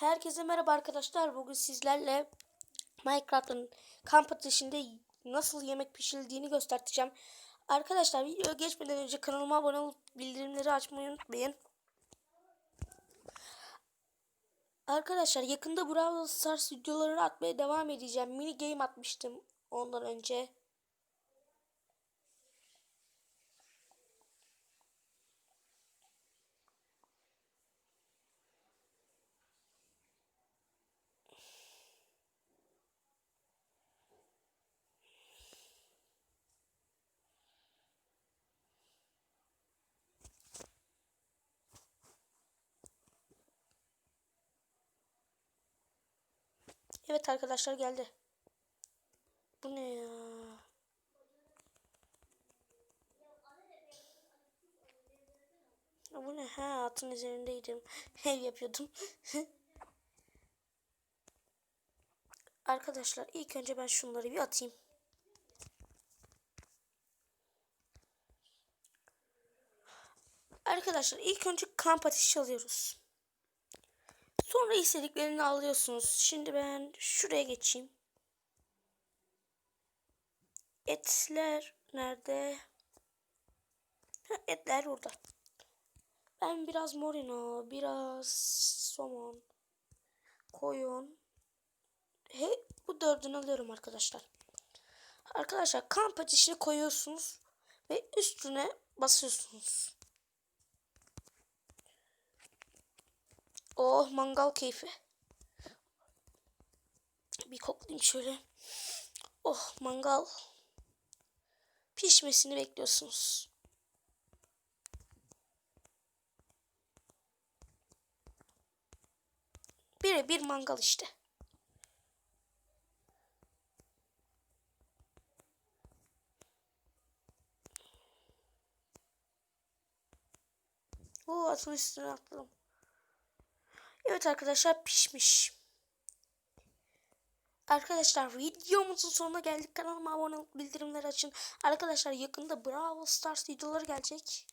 Herkese merhaba arkadaşlar. Bugün sizlerle Minecraft'ın kamp ateşinde nasıl yemek pişirildiğini göstereceğim. Arkadaşlar video geçmeden önce kanalıma abone olup bildirimleri açmayı unutmayın. Arkadaşlar yakında Brawl Stars videolarını atmaya devam edeceğim. Mini game atmıştım ondan önce. Evet arkadaşlar geldi. Bu ne ya? Bu ne? Ha atın üzerindeydim. Ev yapıyordum. Arkadaşlar ilk önce ben şunları bir atayım. Arkadaşlar ilk önce kamp ateşi alıyoruz. Sonra istediklerini alıyorsunuz. Şimdi ben şuraya geçeyim. Etler nerede? Ha, etler burada. Ben biraz morino, biraz somon, koyun. He, bu dördünü alıyorum arkadaşlar. Arkadaşlar kamp ateşine koyuyorsunuz ve üstüne basıyorsunuz. Oh mangal keyfi. Bir koklayayım şöyle. Oh mangal. Pişmesini bekliyorsunuz. Bire bir mangal işte. Oo atın üstüne atladım. Evet arkadaşlar pişmiş. Arkadaşlar videomuzun sonuna geldik. Kanalıma abone olup bildirimleri açın. Arkadaşlar yakında Brawl Stars videoları gelecek.